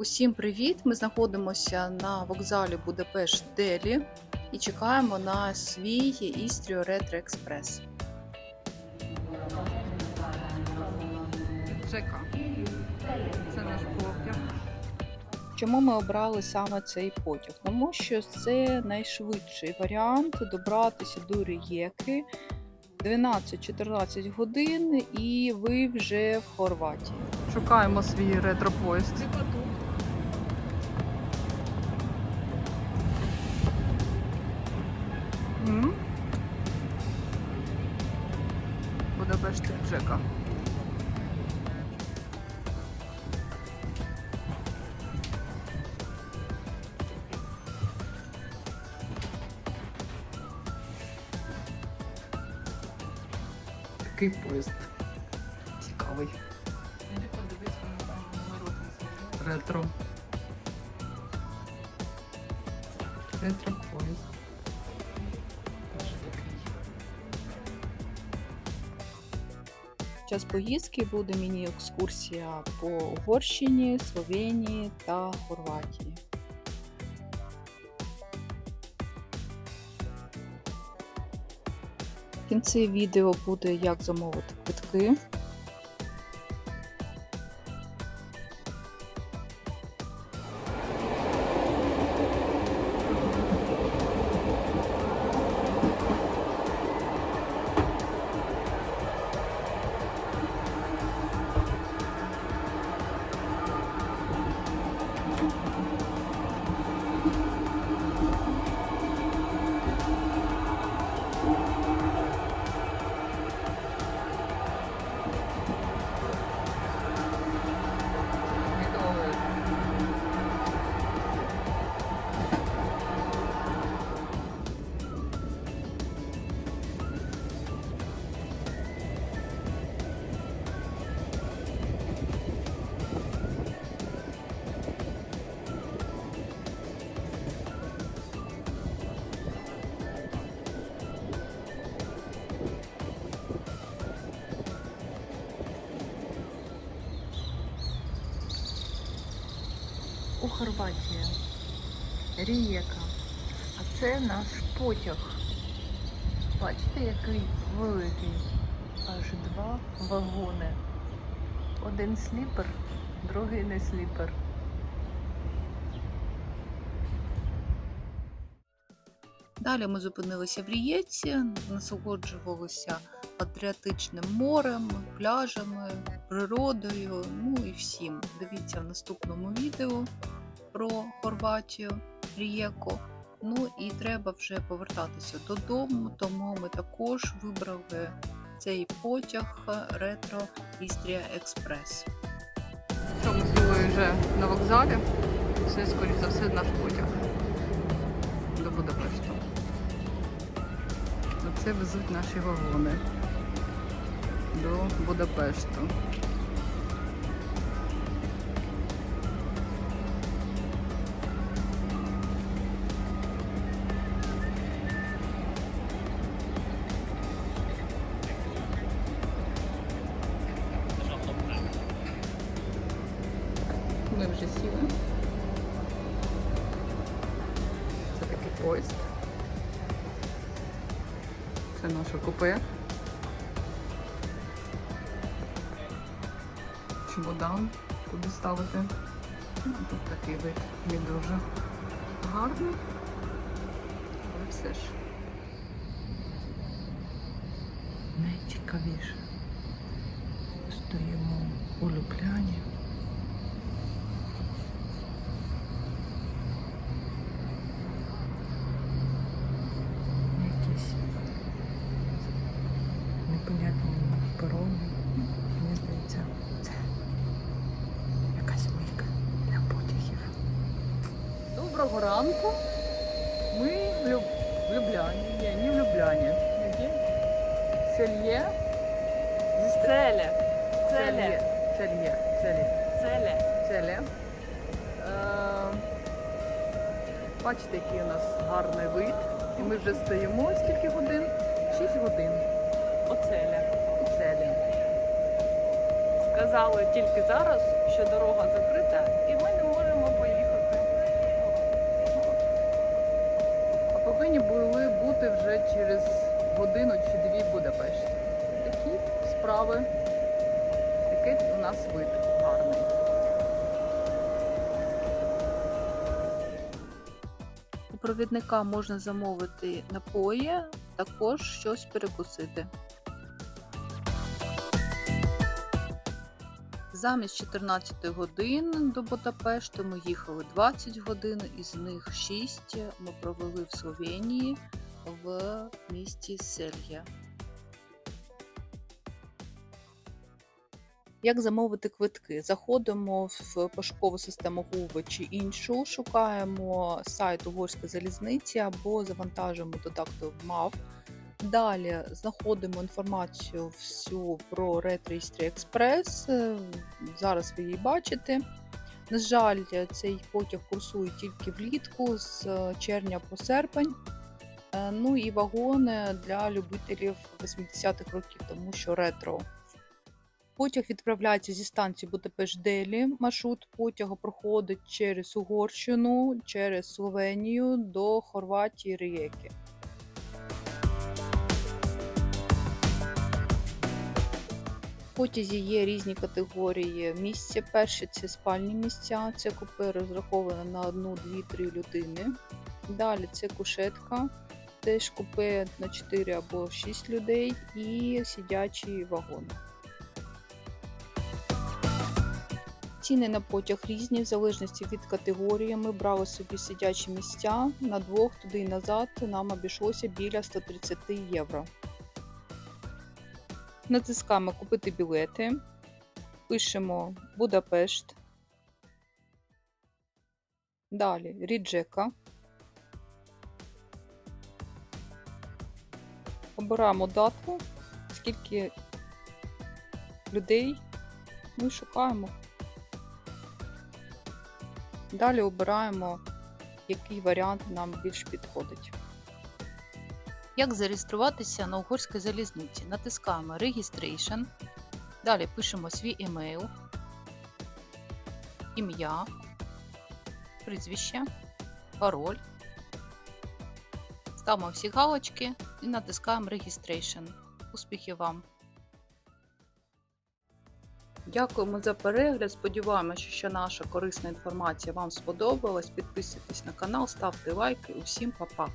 Усім привіт! Ми знаходимося на вокзалі Будапешт Делі і чекаємо на свій Істріо Ретро Експрес. Жека. Це наш потяг. Чому ми обрали саме цей потяг? Тому що це найшвидший варіант добратися до Рієки 12-14 годин, і ви вже в Хорватії. Шукаємо свій ретро-поїзд. Будапешт Жека. Такий поїзд. Цікавий. Ретро. Ретро поїзд. Час поїздки буде міні-екскурсія по Угорщині, Словенії та Хорватії. В кінці відео буде як замовити квитки. У Хорватії. Рієка. А це наш потяг. Бачите, який великий. Аж два вагони. Один сліпер, другий не сліпер. Далі ми зупинилися в Рієці, насолоджувалися Адріатичним морем, пляжами, природою, ну і всім. Дивіться в наступному відео про Хорватію, Рієку. Ну і треба вже повертатися додому, тому ми також вибрали цей потяг Ретро Істрія Експрес. Що ми Юлею вже на вокзалі. Це, скоріш за все, наш потяг до Будапешту. Оце везуть наші вагони до Будапешту. Ми вже сіли. Це такий поїзд. Це наше купе. Чемодан, куди ставити. Ну, Тут такий вид не дуже гарний. Але все ж найцікавіше. Доброго ранку. Ми в, Люб... Любляні. Ні, не в Любляні. Які? Сельє? Целе. Целе. Цельє. Цельє. Целе. Целе. Е, Бачите, який у нас гарний вид. І ми вже стоїмо скільки годин? 6 годин Оцеля. у целі. Сказали тільки зараз, що дорога закрита, і ми не можемо годину чи дві в Будапешті. Такі справи. Який у нас вид гарний. У провідника можна замовити напої, також щось перекусити. Замість 14 годин до Будапешту ми їхали 20 годин, із них 6 ми провели в Словенії в місті Селья. Як замовити квитки? Заходимо в пошукову систему Google чи іншу, шукаємо сайт Угорської залізниці або завантажуємо додаток MAV. Далі знаходимо інформацію всю про Red Registry Express. Зараз ви її бачите. На жаль, цей потяг курсує тільки влітку з червня по серпень. Е, Ну і вагони для любителів 80-х років, тому що ретро. Потяг відправляється зі станції Будапешт-Делі. Маршрут потягу проходить через Угорщину, через Словенію до Хорватії Рієки. Потязі є різні категорії місця. Перші це спальні місця, це купе розраховане на одну, дві, три людини. Далі це кушетка, теж купе на 4 або 6 людей і сидячі вагони. Ціни на потяг різні в залежності від категорії. Ми брали собі сидячі місця на двох туди і назад. Нам обійшлося біля 130 євро. Натискаємо купити білети, пишемо Будапешт. Далі Ріджека. Обираємо дату, скільки людей ми шукаємо. Далі обираємо, який варіант нам більш підходить. Як зареєструватися на угорській залізниці? Натискаємо Registration. Далі пишемо свій емейл, ім'я, прізвище, пароль. Ставимо всі галочки і натискаємо Registration. Успіхів вам! Дякуємо за перегляд. Сподіваємося, що наша корисна інформація вам сподобалась. Підписуйтесь на канал, ставте лайки. Усім па-па!